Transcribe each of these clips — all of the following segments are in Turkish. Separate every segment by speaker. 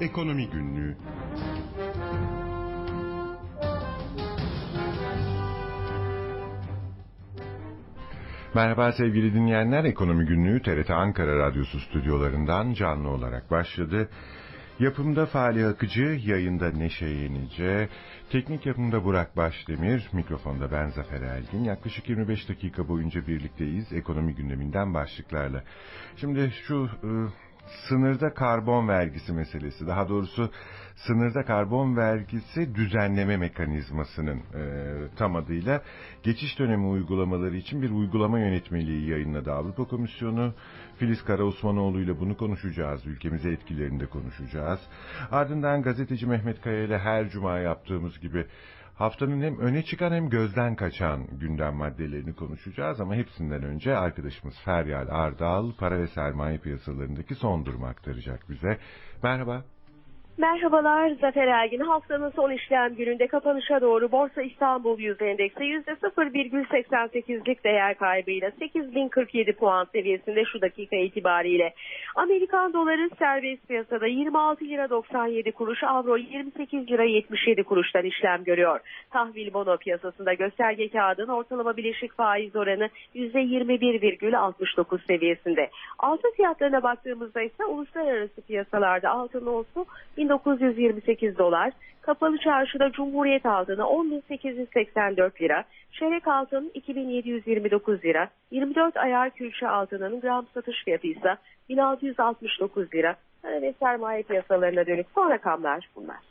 Speaker 1: Ekonomi Günlüğü Merhaba sevgili dinleyenler. Ekonomi Günlüğü TRT Ankara Radyosu stüdyolarından canlı olarak başladı. Yapımda Fali Akıcı, yayında Neşe Yenice, teknik yapımda Burak Başdemir, mikrofonda ben Zafer Elgin. Yaklaşık 25 dakika boyunca birlikteyiz ekonomi gündeminden başlıklarla. Şimdi şu e, sınırda karbon vergisi meselesi, daha doğrusu sınırda karbon vergisi düzenleme mekanizmasının e, tam adıyla geçiş dönemi uygulamaları için bir uygulama yönetmeliği yayınladı Avrupa Komisyonu. Filiz Karaosmanoğlu ile bunu konuşacağız, ülkemize etkilerini de konuşacağız. Ardından gazeteci Mehmet Kaya ile her cuma yaptığımız gibi haftanın hem öne çıkan hem gözden kaçan gündem maddelerini konuşacağız ama hepsinden önce arkadaşımız Feryal Ardal para ve sermaye piyasalarındaki son durumu aktaracak bize. Merhaba.
Speaker 2: Merhabalar Zafer Ergin. Haftanın son işlem gününde kapanışa doğru Borsa İstanbul Yüz Endeksi %0,88'lik değer kaybıyla 8047 puan seviyesinde şu dakika itibariyle. Amerikan doları serbest piyasada 26 lira 97 kuruş, avro 28 lira 77 kuruştan işlem görüyor. Tahvil bono piyasasında gösterge kağıdın ortalama bileşik faiz oranı %21,69 seviyesinde. Altın fiyatlarına baktığımızda ise uluslararası piyasalarda altın olsun 1928 dolar, kapalı çarşıda Cumhuriyet altını 10.884 lira, çeyrek altın 2729 lira, 24 ayar külçe altının gram satış fiyatı ise 1669 lira. Para ve sermaye piyasalarına dönük son rakamlar bunlar.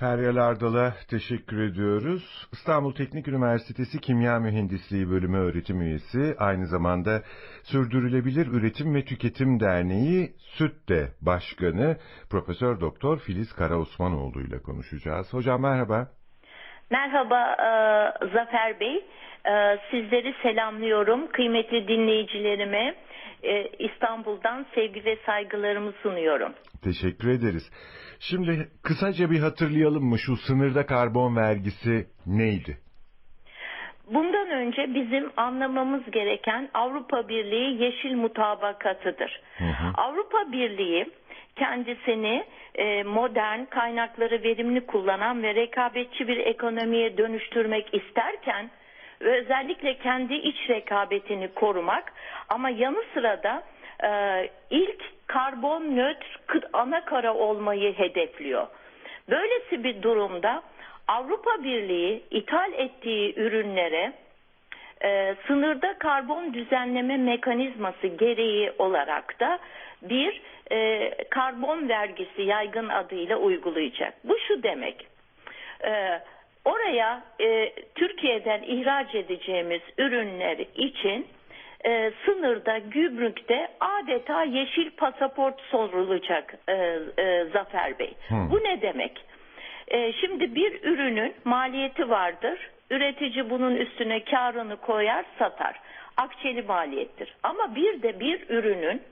Speaker 1: Feryal Ardal'a teşekkür ediyoruz. İstanbul Teknik Üniversitesi Kimya Mühendisliği Bölümü öğretim üyesi, aynı zamanda Sürdürülebilir Üretim ve Tüketim Derneği SÜTDE Başkanı Profesör Doktor Filiz Karaosmanoğlu ile konuşacağız. Hocam merhaba.
Speaker 3: Merhaba e, Zafer Bey. E, sizleri selamlıyorum. Kıymetli dinleyicilerime e, İstanbul'dan sevgi ve saygılarımı sunuyorum.
Speaker 1: Teşekkür ederiz. Şimdi kısaca bir hatırlayalım mı şu sınırda karbon vergisi neydi?
Speaker 3: Bundan önce bizim anlamamız gereken Avrupa Birliği yeşil mutabakatıdır.
Speaker 1: Hı hı.
Speaker 3: Avrupa Birliği kendisini e, modern, kaynakları verimli kullanan ve rekabetçi bir ekonomiye dönüştürmek isterken ve özellikle kendi iç rekabetini korumak ama yanı sıra da e, ilk karbon nötr ana kara olmayı hedefliyor. Böylesi bir durumda Avrupa Birliği ithal ettiği ürünlere e, sınırda karbon düzenleme mekanizması gereği olarak da bir e, karbon vergisi yaygın adıyla uygulayacak. Bu şu demek. E, oraya e, Türkiye'den ihraç edeceğimiz ürünler için e, sınırda, gümrükte adeta yeşil pasaport sorulacak e, e, Zafer Bey.
Speaker 1: Hmm.
Speaker 3: Bu ne demek? E, şimdi bir ürünün maliyeti vardır. Üretici bunun üstüne karını koyar, satar. Akçeli maliyettir. Ama bir de bir ürünün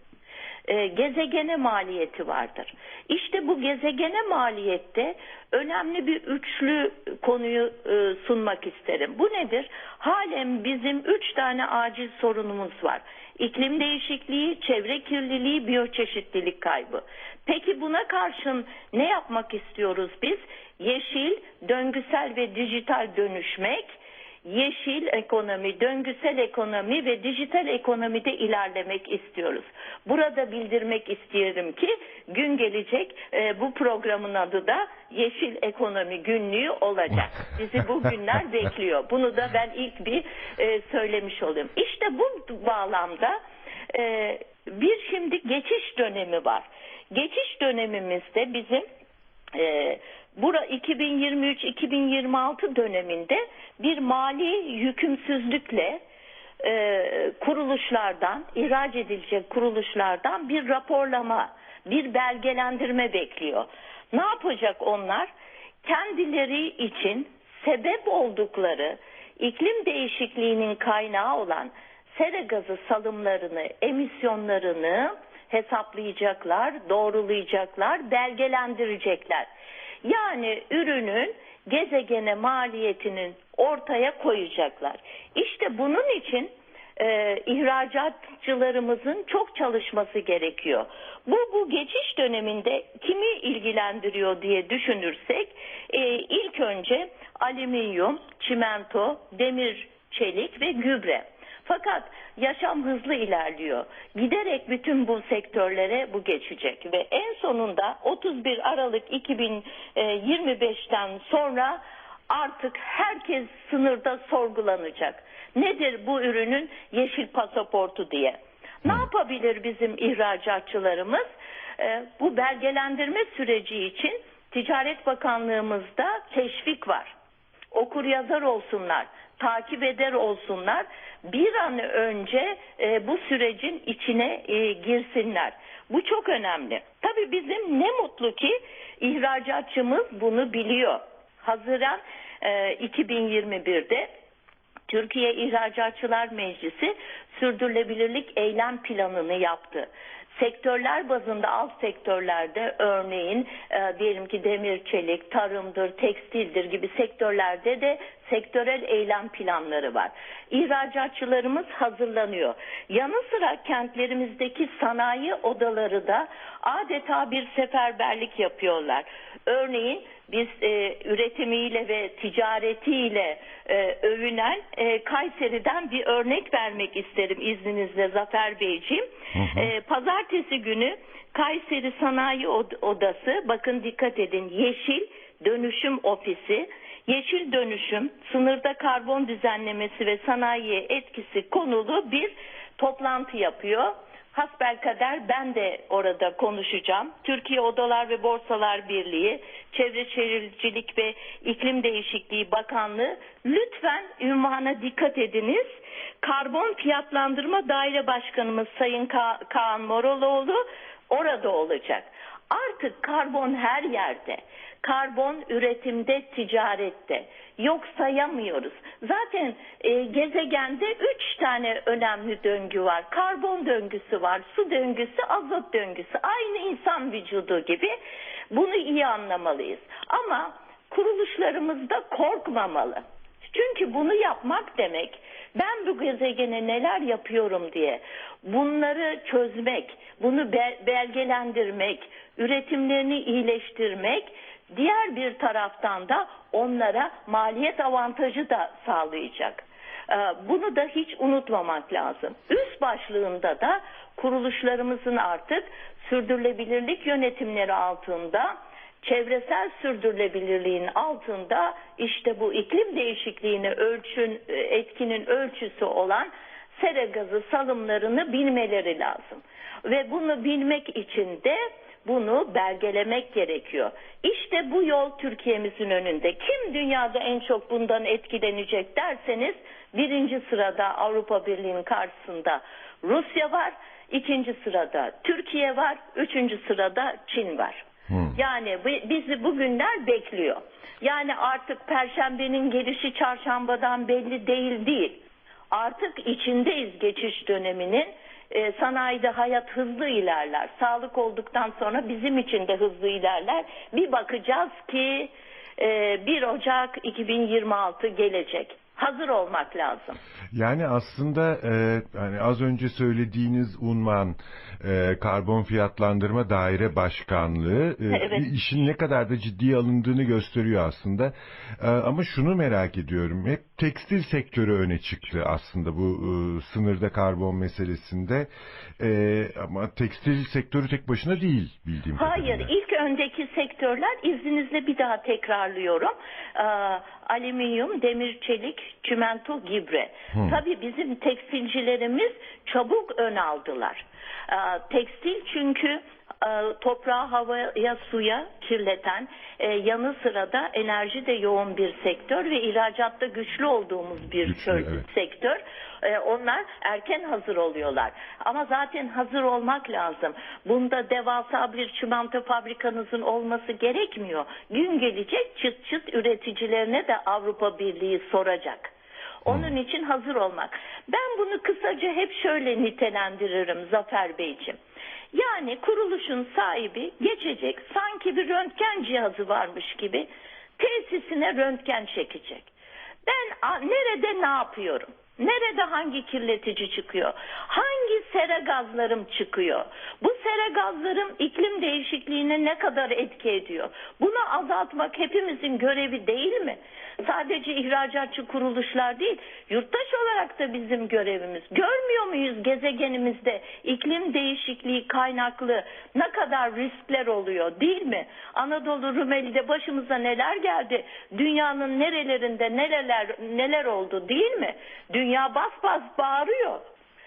Speaker 3: e, gezegene maliyeti vardır. İşte bu gezegene maliyette önemli bir üçlü konuyu e, sunmak isterim. Bu nedir? Halen bizim üç tane acil sorunumuz var. İklim değişikliği, çevre kirliliği, biyoçeşitlilik kaybı. Peki buna karşın ne yapmak istiyoruz biz? Yeşil, döngüsel ve dijital dönüşmek, yeşil ekonomi, döngüsel ekonomi ve dijital ekonomide ilerlemek istiyoruz. Burada bildirmek isterim ki gün gelecek e, bu programın adı da Yeşil Ekonomi Günlüğü olacak. Bizi bu günler bekliyor. Bunu da ben ilk bir e, söylemiş olayım. İşte bu bağlamda e, bir şimdi geçiş dönemi var. Geçiş dönemimizde bizim e, bura 2023-2026 döneminde bir mali yükümsüzlükle e, kuruluşlardan, ihraç edilecek kuruluşlardan bir raporlama, bir belgelendirme bekliyor. Ne yapacak onlar? Kendileri için sebep oldukları iklim değişikliğinin kaynağı olan sera gazı salımlarını, emisyonlarını hesaplayacaklar, doğrulayacaklar, belgelendirecekler. Yani ürünün gezegene maliyetinin ortaya koyacaklar. İşte bunun için e, ihracatçılarımızın çok çalışması gerekiyor. Bu bu geçiş döneminde kimi ilgilendiriyor diye düşünürsek e, ilk önce alüminyum, çimento, demir, çelik ve gübre. Fakat yaşam hızlı ilerliyor. Giderek bütün bu sektörlere bu geçecek ve en sonunda 31 Aralık 2025'ten sonra artık herkes sınırda sorgulanacak. Nedir bu ürünün yeşil pasaportu diye. Ne yapabilir bizim ihracatçılarımız? Ee, bu belgelendirme süreci için Ticaret Bakanlığımızda teşvik var okur yazar olsunlar, takip eder olsunlar. Bir an önce e, bu sürecin içine e, girsinler. Bu çok önemli. Tabii bizim ne mutlu ki ihracatçımız bunu biliyor. Haziran e, 2021'de Türkiye İhracatçılar Meclisi sürdürülebilirlik eylem planını yaptı. Sektörler bazında alt sektörlerde örneğin e, diyelim ki demir, çelik, tarımdır, tekstildir gibi sektörlerde de sektörel eylem planları var. İhracatçılarımız hazırlanıyor. Yanı sıra kentlerimizdeki sanayi odaları da adeta bir seferberlik yapıyorlar. Örneğin biz e, üretimiyle ve ticaretiyle e, övünen e, Kayseri'den bir örnek vermek isterim izninizle Zafer Beyciğim. E, pazartesi günü Kayseri Sanayi Od- Odası bakın dikkat edin yeşil dönüşüm ofisi Yeşil dönüşüm, sınırda karbon düzenlemesi ve sanayiye etkisi konulu bir toplantı yapıyor. Hasbelkader ben de orada konuşacağım. Türkiye Odalar ve Borsalar Birliği, Çevre Şehircilik ve İklim Değişikliği Bakanlığı lütfen ünvana dikkat ediniz. Karbon Fiyatlandırma Daire Başkanımız Sayın Ka- Kaan Moraloğlu orada olacak. Artık karbon her yerde. Karbon üretimde, ticarette. Yok sayamıyoruz. Zaten e, gezegende üç tane önemli döngü var. Karbon döngüsü var, su döngüsü, azot döngüsü. Aynı insan vücudu gibi. Bunu iyi anlamalıyız. Ama kuruluşlarımız da korkmamalı. Çünkü bunu yapmak demek ben bu gezegene neler yapıyorum diye bunları çözmek, bunu be- belgelendirmek, üretimlerini iyileştirmek, diğer bir taraftan da onlara maliyet avantajı da sağlayacak. Ee, Bunu da hiç unutmamak lazım. Üst başlığında da kuruluşlarımızın artık sürdürülebilirlik yönetimleri altında çevresel sürdürülebilirliğin altında işte bu iklim değişikliğini ölçün etkinin ölçüsü olan sera gazı salımlarını bilmeleri lazım. Ve bunu bilmek için de bunu belgelemek gerekiyor. İşte bu yol Türkiye'mizin önünde. Kim dünyada en çok bundan etkilenecek derseniz birinci sırada Avrupa Birliği'nin karşısında Rusya var, ikinci sırada Türkiye var, üçüncü sırada Çin var. Yani bi- bizi bugünler bekliyor. Yani artık perşembenin gelişi çarşambadan belli değil değil. Artık içindeyiz geçiş döneminin. Ee, sanayide hayat hızlı ilerler. Sağlık olduktan sonra bizim için de hızlı ilerler. Bir bakacağız ki e, 1 Ocak 2026 gelecek. Hazır olmak lazım.
Speaker 1: Yani aslında e, hani az önce söylediğiniz unvan e, karbon fiyatlandırma daire başkanlığı e,
Speaker 3: Evet.
Speaker 1: işin ne kadar da ciddiye alındığını gösteriyor aslında. E, ama şunu merak ediyorum. Hep tekstil sektörü öne çıktı aslında bu e, sınırda karbon meselesinde. E, ama tekstil sektörü tek başına değil bildiğim
Speaker 3: Hayır,
Speaker 1: kadarıyla.
Speaker 3: ilk öndeki sektörler izninizle bir daha tekrarlıyorum. Ee, alüminyum, demir, çelik, çimento, gübre. Tabii bizim tekstilcilerimiz çabuk ön aldılar. Ee, tekstil çünkü e, toprağı, havaya, suya kirleten, e, yanı sıra da enerji de yoğun bir sektör ve ihracatta güçlü olduğumuz bir
Speaker 1: Güçlü, evet.
Speaker 3: sektör. Onlar erken hazır oluyorlar. Ama zaten hazır olmak lazım. Bunda devasa bir çimento fabrikanızın olması gerekmiyor. Gün gelecek çıt çıt üreticilerine de Avrupa Birliği soracak. Onun için hazır olmak. Ben bunu kısaca hep şöyle nitelendiririm Zafer Beyciğim. Yani kuruluşun sahibi geçecek sanki bir röntgen cihazı varmış gibi tesisine röntgen çekecek. Ben nerede ne yapıyorum? Nerede hangi kirletici çıkıyor? Hangi sera gazlarım çıkıyor? Bu sera gazlarım iklim değişikliğine ne kadar etki ediyor? Bunu azaltmak hepimizin görevi değil mi? Sadece ihracatçı kuruluşlar değil, yurttaş olarak da bizim görevimiz. Görmüyor muyuz gezegenimizde iklim değişikliği kaynaklı ne kadar riskler oluyor değil mi? Anadolu Rumeli'de başımıza neler geldi? Dünyanın nerelerinde neler neler oldu değil mi? Dünya bas bas bağırıyor.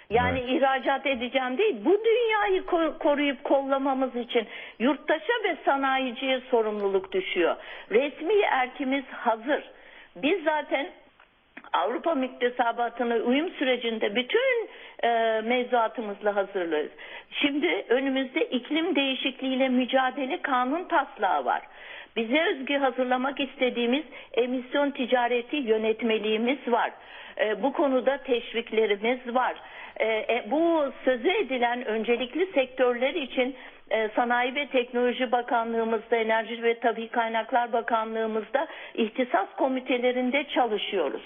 Speaker 3: Yani
Speaker 1: Evet.
Speaker 3: ihracat edeceğim değil. Bu dünyayı ko- koruyup kollamamız için yurttaşa ve sanayiciye sorumluluk düşüyor. Resmi erkimiz hazır. Biz zaten Avrupa müktesebatına uyum sürecinde bütün e, mevzuatımızla hazırlığız. Şimdi önümüzde iklim değişikliğiyle mücadele kanun taslağı var. Bize özgü hazırlamak istediğimiz emisyon ticareti yönetmeliğimiz var. E, bu konuda teşviklerimiz var. E, e, bu sözü edilen öncelikli sektörler için Sanayi ve Teknoloji Bakanlığımızda, Enerji ve Tabii Kaynaklar Bakanlığımızda ihtisas komitelerinde çalışıyoruz.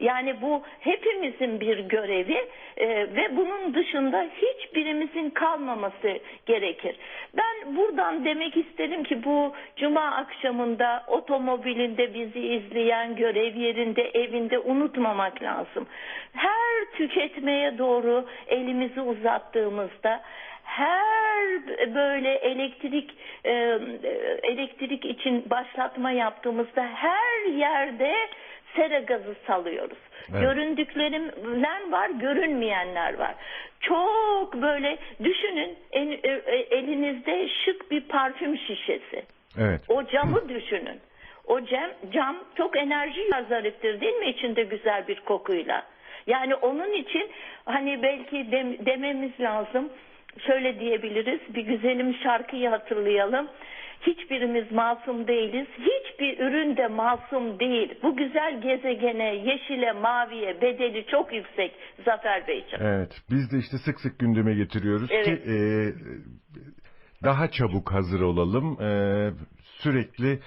Speaker 3: Yani bu hepimizin bir görevi e, ve bunun dışında hiçbirimizin kalmaması gerekir. Ben buradan demek isterim ki bu cuma akşamında otomobilinde bizi izleyen, görev yerinde, evinde unutmamak lazım. Her tüketmeye doğru elimizi uzattığımızda her böyle elektrik e, elektrik için başlatma yaptığımızda her yerde sera gazı salıyoruz.
Speaker 1: Evet.
Speaker 3: Göründüklerimden var, görünmeyenler var. Çok böyle düşünün en- e, e, elinizde şık bir parfüm şişesi.
Speaker 1: Evet.
Speaker 3: O camı düşünün. O cam, cam çok enerji zariftir değil mi içinde güzel bir kokuyla? Yani onun için hani belki dem- dememiz lazım. Şöyle diyebiliriz. Bir güzelim şarkıyı hatırlayalım. Hiçbirimiz masum değiliz. Hiçbir ürün de masum değil. Bu güzel gezegene, yeşile, maviye bedeli çok yüksek Zafer Beyciğim.
Speaker 1: Evet. Biz de işte sık sık gündeme getiriyoruz
Speaker 3: Evet.
Speaker 1: ki e, daha çabuk hazır olalım. E, sürekli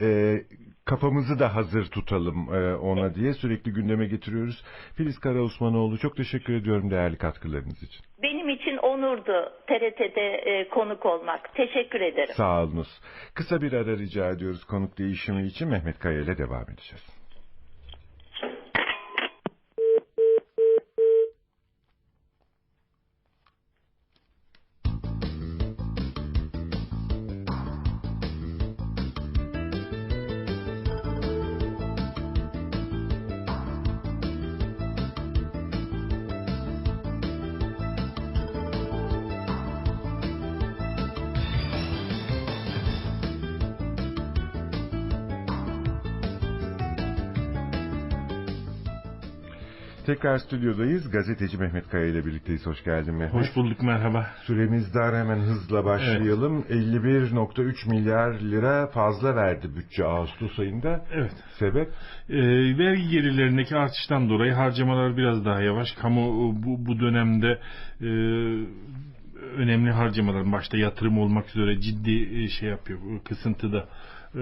Speaker 1: e, kafamızı da hazır tutalım e, ona diye sürekli gündeme getiriyoruz. Filiz Karaosmanoğlu çok teşekkür ediyorum değerli katkılarınız için.
Speaker 3: Benim için onurdu TRT'de e, konuk olmak. Teşekkür ederim.
Speaker 1: Sağ olunuz. Kısa bir ara rica ediyoruz konuk değişimi için Mehmet Kaya ile devam edeceğiz. Tekrar stüdyodayız. Gazeteci Mehmet Kaya ile birlikteyiz. Hoş geldin Mehmet.
Speaker 4: Hoş bulduk merhaba.
Speaker 1: Süremiz dar hemen hızla başlayalım. 51.3 milyar lira fazla verdi bütçe Ağustos ayında.
Speaker 4: Evet.
Speaker 1: Sebep?
Speaker 4: Ee, vergi gelirlerindeki artıştan dolayı harcamalar biraz daha yavaş. Kamu bu, bu dönemde e, önemli harcamalar başta yatırım olmak üzere ciddi e, şey yapıyor. Kısıntıda e,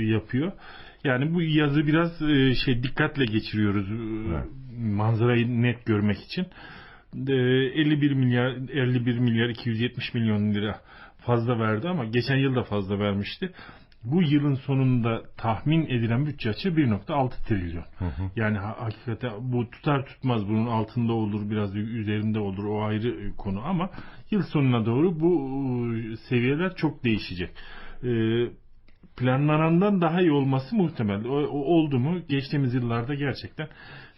Speaker 4: yapıyor. Yani bu yazı biraz e, şey dikkatle geçiriyoruz.
Speaker 1: Evet.
Speaker 4: Manzarayı net görmek için. E, 51 milyar 51 milyar 270 milyon lira fazla verdi ama geçen yıl da fazla vermişti. Bu yılın sonunda tahmin edilen bütçe açığı 1.6 trilyon. Yani ha- hakikaten bu tutar tutmaz bunun altında olur biraz üzerinde olur o ayrı e, konu ama yıl sonuna doğru bu e, seviyeler çok değişecek. E, planlanandan daha iyi olması muhtemel. O, o oldu mu geçtiğimiz yıllarda gerçekten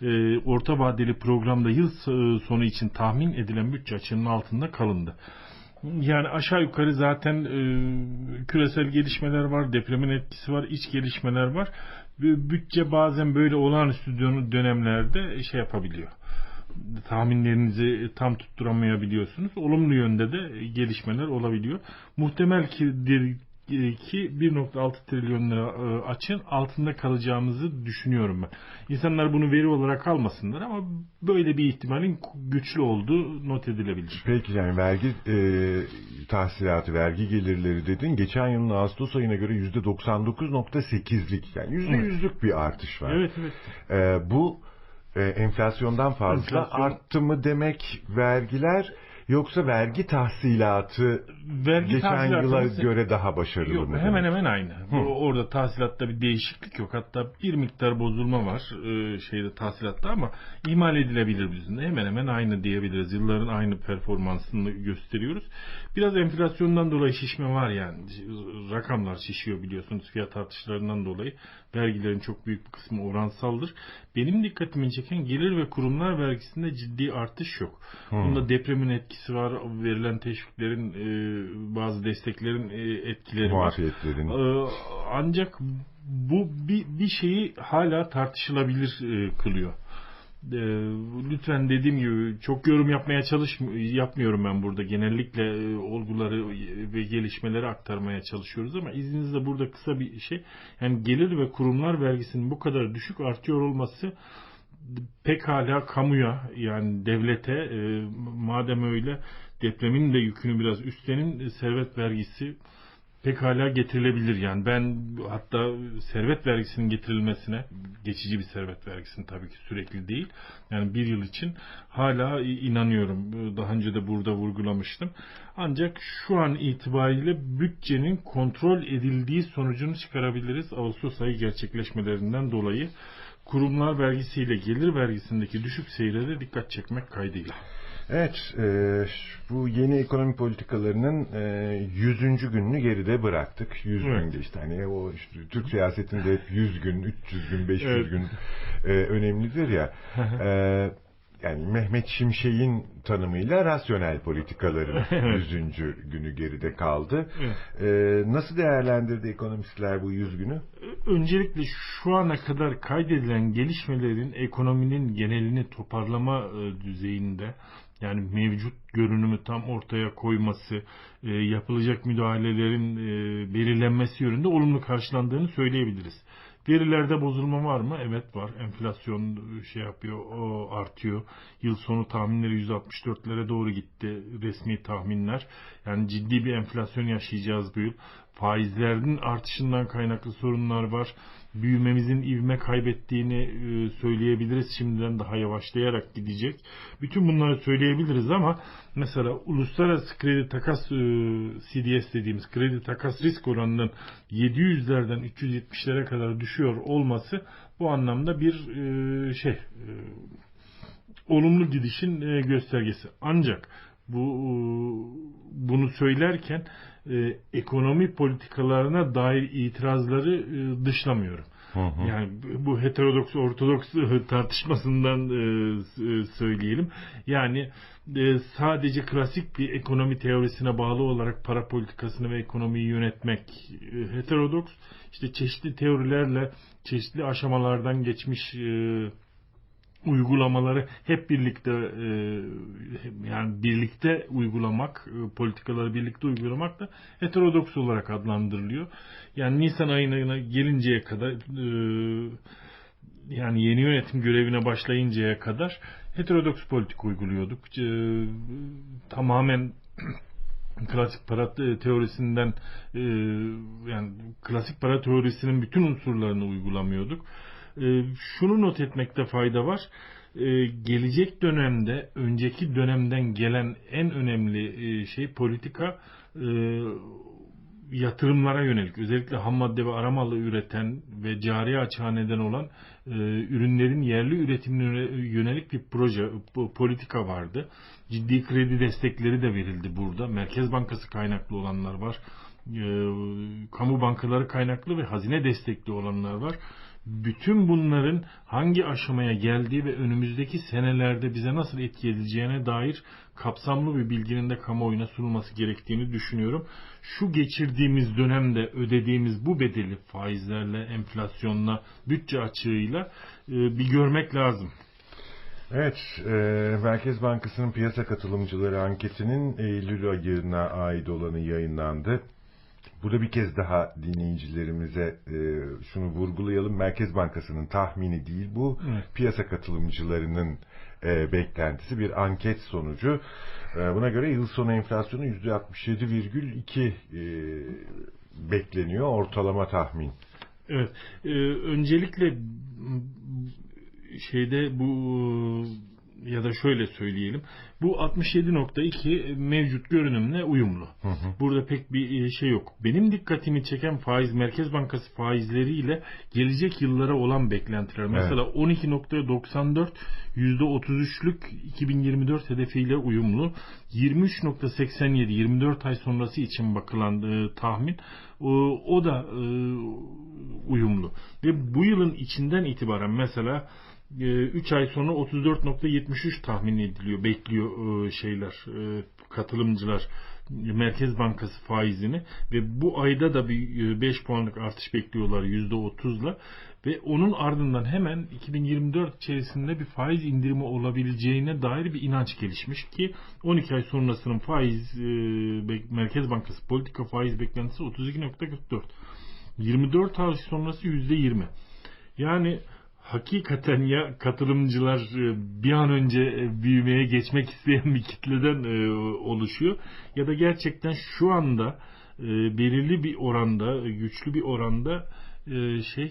Speaker 4: e, orta vadeli programda yıl so- sonu için tahmin edilen bütçe açığının altında kalındı. Yani aşağı yukarı zaten e, küresel gelişmeler var, depremin etkisi var, iç gelişmeler var. Bütçe bazen böyle olağanüstü dön- dönemlerde şey yapabiliyor. Tahminlerinizi tam tutturamayabiliyorsunuz. Olumlu yönde de gelişmeler olabiliyor. Muhtemel ki ki 1.6 trilyon lira e, açın altında kalacağımızı düşünüyorum ben. İnsanlar bunu veri olarak almasınlar ama böyle bir ihtimalin güçlü olduğu not edilebilir.
Speaker 1: Peki yani vergi e, tahsilatı, vergi gelirleri dedin. Geçen yılın Ağustos ayına göre %99.8'lik yani %100'lük bir artış var.
Speaker 4: Evet evet.
Speaker 1: E, bu e, enflasyondan fazla
Speaker 4: Enflasyon-
Speaker 1: arttı mı demek vergiler yoksa vergi tahsilatı
Speaker 4: Vergi
Speaker 1: geçen
Speaker 4: tahsilatı
Speaker 1: yıla
Speaker 4: mesela-
Speaker 1: göre daha başarılı
Speaker 4: Yok
Speaker 1: mı?
Speaker 4: hemen
Speaker 1: demek?
Speaker 4: hemen aynı. O- Orada tahsilatta bir değişiklik yok. Hatta bir miktar bozulma var e, şeyde tahsilatta ama ihmal edilebilir bizim de. Hemen hemen aynı diyebiliriz. Yılların aynı performansını gösteriyoruz. Biraz enflasyondan dolayı şişme var yani. Rakamlar şişiyor biliyorsunuz fiyat artışlarından dolayı. Vergilerin çok büyük bir kısmı oransaldır. Benim dikkatimi çeken gelir ve kurumlar vergisinde ciddi artış yok. Bunda depremin etkisi var. Verilen teşviklerin e, bazı desteklerin e, etkileri var. Ee, ancak bu bir, bir şeyi hala tartışılabilir e, kılıyor. Ee, lütfen dediğim gibi çok yorum yapmaya çalış yapmıyorum ben burada. Genellikle e, olguları ve gelişmeleri aktarmaya çalışıyoruz ama izninizle burada kısa bir şey. Yani gelir ve kurumlar vergisinin bu kadar düşük artıyor olması pekala kamuya yani devlete e, madem öyle depremin de yükünü biraz üstlenin servet vergisi pekala getirilebilir yani. Ben hatta servet vergisinin getirilmesine geçici bir servet vergisinin tabii ki sürekli değil. Yani bir yıl için hala inanıyorum. Daha önce de burada vurgulamıştım. Ancak şu an itibariyle bütçenin kontrol edildiği sonucunu çıkarabiliriz Ağustos ayı gerçekleşmelerinden dolayı kurumlar vergisiyle gelir vergisindeki düşük seyre de dikkat çekmek kaydıyla.
Speaker 1: Evet, e, bu yeni ekonomi politikalarının e, 100. gününü geride bıraktık. 100
Speaker 4: Evet.
Speaker 1: gün geçti. Hani o işte, Türk siyasetinde hep 100 gün, 300 gün, 500
Speaker 4: Evet.
Speaker 1: gün e, önemlidir ya. E, yani Mehmet Şimşek'in tanımıyla rasyonel politikaların
Speaker 4: Evet.
Speaker 1: 100. günü geride kaldı.
Speaker 4: Evet.
Speaker 1: E, nasıl değerlendirdi ekonomistler bu 100 günü?
Speaker 4: Öncelikle şu ana kadar kaydedilen gelişmelerin ekonominin genelini toparlama e, düzeyinde yani mevcut görünümü tam ortaya koyması, e, yapılacak müdahalelerin e, belirlenmesi yönünde olumlu karşılandığını söyleyebiliriz. Verilerde bozulma var mı? Evet var. Enflasyon şey yapıyor, o artıyor. Yıl sonu tahminleri 164'lere doğru gitti resmi tahminler. Yani ciddi bir enflasyon yaşayacağız bu yıl. Faizlerin artışından kaynaklı sorunlar var. Büyümemizin ivme kaybettiğini e, söyleyebiliriz. Şimdiden daha yavaşlayarak gidecek. Bütün bunları söyleyebiliriz ama mesela uluslararası kredi takas e, CDS dediğimiz kredi takas risk oranının 700'lerden 370'lere kadar düşüyor olması bu anlamda bir e, şey olumlu gidişin göstergesi. Ancak bu bunu söylerken e, ekonomi politikalarına dair itirazları e, dışlamıyorum. Yani bu heterodoks ortodoks tartışmasından e, e, söyleyelim. Yani e, sadece klasik bir ekonomi teorisine bağlı olarak para politikasını ve ekonomiyi yönetmek e, heterodoks. İşte çeşitli teorilerle çeşitli aşamalardan geçmiş e, uygulamaları hep birlikte e, yani birlikte uygulamak, e, politikaları birlikte uygulamak da heterodoks olarak adlandırılıyor. Yani Nisan ayına gelinceye kadar e, yani yeni yönetim görevine başlayıncaya kadar heterodoks politik uyguluyorduk. Tamamen klasik para te- teorisinden yani klasik para teorisinin bütün unsurlarını uygulamıyorduk. E, şunu not etmekte fayda var. E, gelecek dönemde önceki dönemden gelen en önemli e, şey politika e, yatırımlara yönelik özellikle ham madde ve aramalı üreten ve cari açığa neden olan e, ürünlerin yerli üretimine yönelik bir proje politika vardı. Ciddi kredi destekleri de verildi burada. Merkez Bankası kaynaklı olanlar var. E, kamu bankaları kaynaklı ve hazine destekli olanlar var. Bütün bunların hangi aşamaya geldiği ve önümüzdeki senelerde bize nasıl etki edeceğine dair kapsamlı bir bilginin de kamuoyuna sunulması gerektiğini düşünüyorum. Şu geçirdiğimiz dönemde ödediğimiz bu bedeli faizlerle, enflasyonla, bütçe açığıyla e, bir görmek lazım.
Speaker 1: Evet, e, Merkez Bankası'nın piyasa katılımcıları anketinin Eylül ayına ait olanı yayınlandı. Burada bir kez daha dinleyicilerimize e, şunu vurgulayalım. Merkez Bankası'nın tahmini değil bu.
Speaker 4: Evet.
Speaker 1: Piyasa katılımcılarının e, beklentisi bir anket sonucu. E, buna göre yıl sonu enflasyonu %67,2 e, bekleniyor ortalama tahmin.
Speaker 4: Evet. e, öncelikle şeyde bu ya da şöyle söyleyelim. Bu 67.2 mevcut görünümle uyumlu. Burada pek bir e, şey yok. Benim dikkatimi çeken faiz Merkez Bankası faizleriyle gelecek yıllara olan beklentiler. Mesela 12.94 %33'lük 2024 hedefiyle uyumlu. 23.87 24 ay sonrası için bakılan e, tahmin o, o da e, uyumlu. Ve bu yılın içinden itibaren mesela 3 ay sonra 34.73 tahmin ediliyor, bekliyor e, şeyler, e, katılımcılar Merkez Bankası faizini ve bu ayda da bir 5 puanlık artış bekliyorlar %30'la ve onun ardından hemen 2024 içerisinde bir faiz indirimi olabileceğine dair bir inanç gelişmiş ki 12 ay sonrasının faiz e, Merkez Bankası politika faiz beklentisi 32.44. 24 ay sonrası %20. Yani hakikaten ya katılımcılar e, bir an önce e, büyümeye geçmek isteyen bir kitleden e, oluşuyor ya da gerçekten şu anda belirli bir oranda güçlü bir oranda şey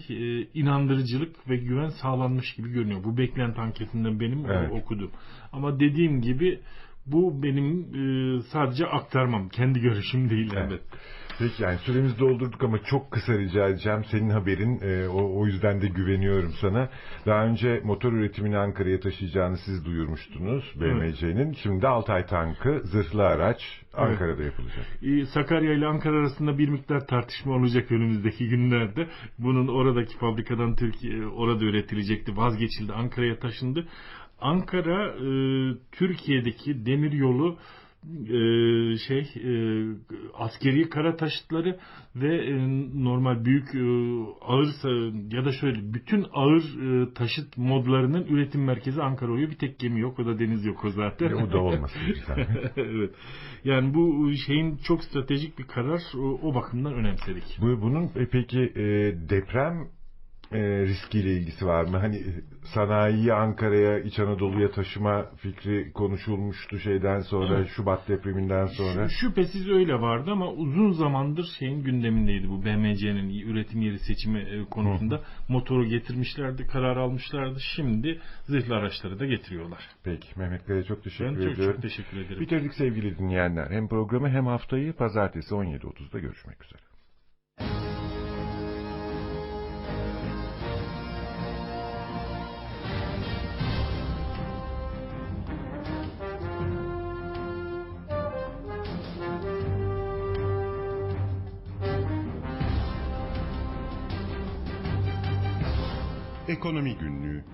Speaker 4: inandırıcılık ve güven sağlanmış gibi görünüyor. Bu beklenti anketinden benim
Speaker 1: Evet.
Speaker 4: okudum. Ama dediğim gibi bu benim sadece aktarmam. Kendi görüşüm değil
Speaker 1: Evet.
Speaker 4: evet.
Speaker 1: Peki yani süremizi doldurduk ama çok kısa rica edeceğim. Senin haberin e, o, o yüzden de güveniyorum sana. Daha önce motor üretimini Ankara'ya taşıyacağını siz duyurmuştunuz BMC'nin. Şimdi de Altay tankı zırhlı araç Ankara'da yapılacak.
Speaker 4: Ee, Sakarya ile Ankara arasında bir miktar tartışma olacak önümüzdeki günlerde. Bunun oradaki fabrikadan Türkiye orada üretilecekti. Vazgeçildi. Ankara'ya taşındı. Ankara e, Türkiye'deki demir yolu e, şey e, askeri kara taşıtları ve e, normal büyük e, ağır ya da şöyle bütün ağır e, taşıt modlarının üretim merkezi Ankara oluyor. Bir tek gemi yok o da deniz yok o zaten.
Speaker 1: E, o da olmasın
Speaker 4: evet. Yani bu şeyin çok stratejik bir karar o, o bakımdan önemsedik.
Speaker 1: Bu, bunun e, peki e, deprem e, riskiyle ilgisi var mı? Hani e, sanayiyi Ankara'ya, İç Anadolu'ya taşıma fikri konuşulmuştu şeyden sonra, Şubat depreminden sonra.
Speaker 4: Şüphesiz öyle vardı ama uzun zamandır şeyin gündemindeydi bu BMC'nin üretim yeri seçimi e, konusunda. Motoru getirmişlerdi, karar almışlardı. Şimdi zırhlı araçları da getiriyorlar.
Speaker 1: Peki Mehmet Kaya çok teşekkür
Speaker 4: Ben çok,
Speaker 1: ediyorum.
Speaker 4: çok teşekkür ederim.
Speaker 1: Bitirdik sevgili dinleyenler. Hem programı hem haftayı pazartesi 17.30'da görüşmek üzere. Ekonomi Günlüğü